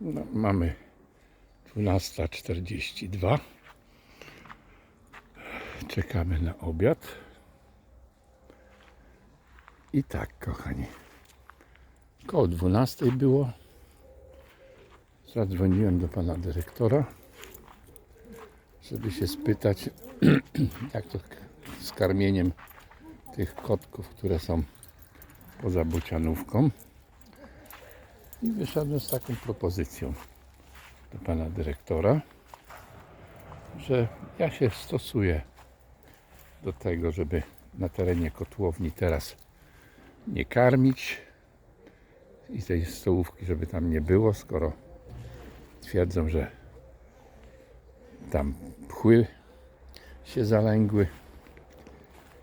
No, mamy 12.42. Czekamy na obiad. I tak, kochani. Koło 12 było. Zadzwoniłem do pana dyrektora, żeby się spytać, jak to z karmieniem tych kotków, które są poza bocianówką. I wyszedłem z taką propozycją do pana dyrektora, że ja się stosuję do tego, żeby na terenie kotłowni teraz nie karmić i tej stołówki, żeby tam nie było, skoro twierdzą, że tam pchły się zalęgły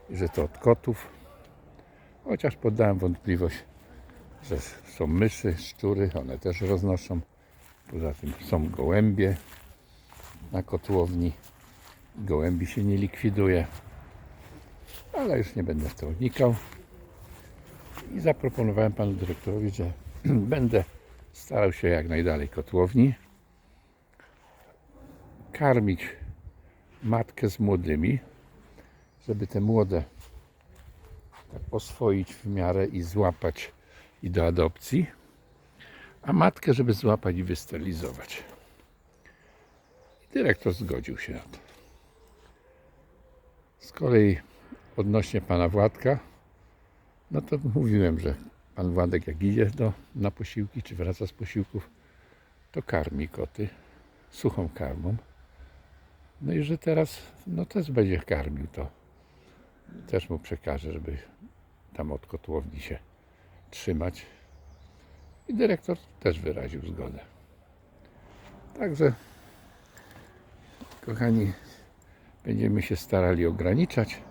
że to od kotów. Chociaż poddałem wątpliwość, są myszy, szczury, one też roznoszą. Poza tym są gołębie na kotłowni. Gołębi się nie likwiduje. Ale już nie będę w to wnikał. I zaproponowałem panu dyrektorowi, że będę starał się jak najdalej kotłowni karmić matkę z młodymi, żeby te młode tak oswoić w miarę i złapać i do adopcji, a matkę, żeby złapać i wysterylizować. Dyrektor zgodził się na to. Z kolei odnośnie pana Władka, no to mówiłem, że pan Władek jak idzie do, na posiłki, czy wraca z posiłków, to karmi koty suchą karmą. No i że teraz, no też będzie karmił to. Też mu przekażę, żeby tam od kotłowni się trzymać. I dyrektor też wyraził zgodę. Także, kochani, będziemy się starali ograniczać.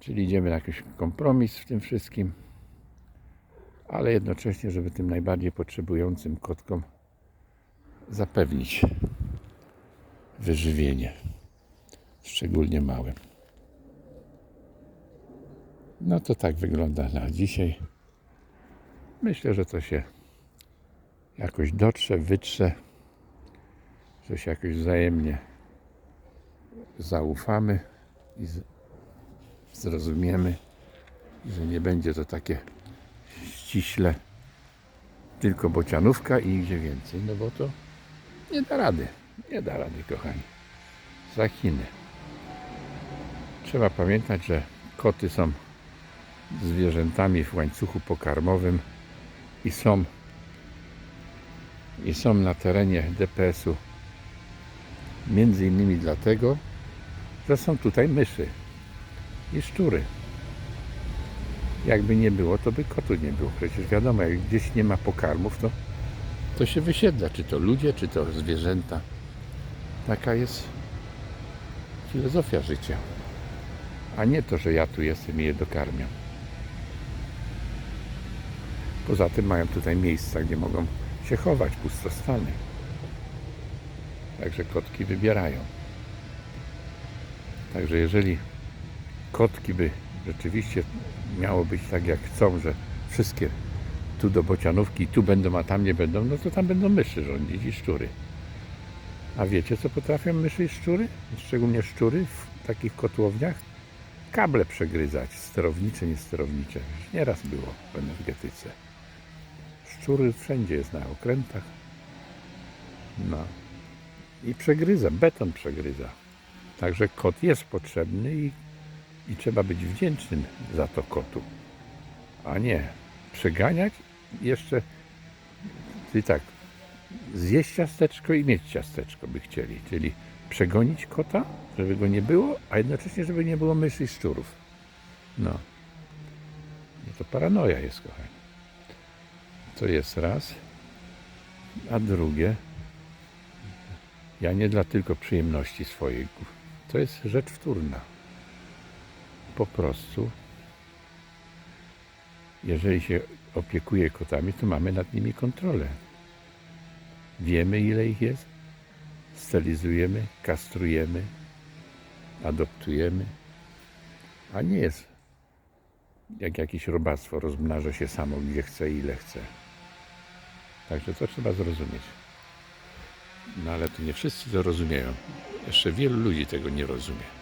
Czyli idziemy na jakiś kompromis w tym wszystkim, ale jednocześnie, żeby tym najbardziej potrzebującym kotkom zapewnić wyżywienie, szczególnie małym. No to tak wygląda na dzisiaj. Myślę, że to się jakoś dotrze, wytrze, że się jakoś wzajemnie zaufamy i zrozumiemy, że nie będzie to takie ściśle tylko bocianówka i nigdzie więcej, no bo to nie da rady, nie da rady, kochani. Za Chiny. Trzeba pamiętać, że koty są zwierzętami w łańcuchu pokarmowym i są i są na terenie DPS-u między innymi dlatego, że są tutaj myszy i szczury. Jakby nie było, to by kotu nie było. Przecież wiadomo, jak gdzieś nie ma pokarmów, to, to się wysiedla. Czy to ludzie, czy to zwierzęta. Taka jest filozofia życia. A nie to, że ja tu jestem i je dokarmiam. Poza tym mają tutaj miejsca, gdzie mogą się chować, pustostany. Także kotki wybierają. Także jeżeli kotki by rzeczywiście miało być tak jak chcą, że wszystkie tu do bocianówki, tu będą, a tam nie będą, no to tam będą myszy rządzić i szczury. A wiecie co potrafią myszy i szczury? Szczególnie szczury w takich kotłowniach? Kable przegryzać, sterownicze, niesterownicze. Już Nieraz było w energetyce. Szczury wszędzie jest na okrętach. No. I przegryza, beton przegryza. Także kot jest potrzebny i, i trzeba być wdzięcznym za to kotu. A nie przeganiać jeszcze czyli tak zjeść ciasteczko i mieć ciasteczko by chcieli. Czyli przegonić kota, żeby go nie było, a jednocześnie, żeby nie było myszy i szczurów. No. no to paranoja jest, kochani. To jest raz. A drugie, ja nie dla tylko przyjemności swojej. To jest rzecz wtórna. Po prostu, jeżeli się opiekuje kotami, to mamy nad nimi kontrolę. Wiemy, ile ich jest, stylizujemy, kastrujemy, adoptujemy, a nie jest jak jakieś robactwo, rozmnaża się samo, gdzie chce ile chce. Także to trzeba zrozumieć. No ale to nie wszyscy to rozumieją. Jeszcze wielu ludzi tego nie rozumie.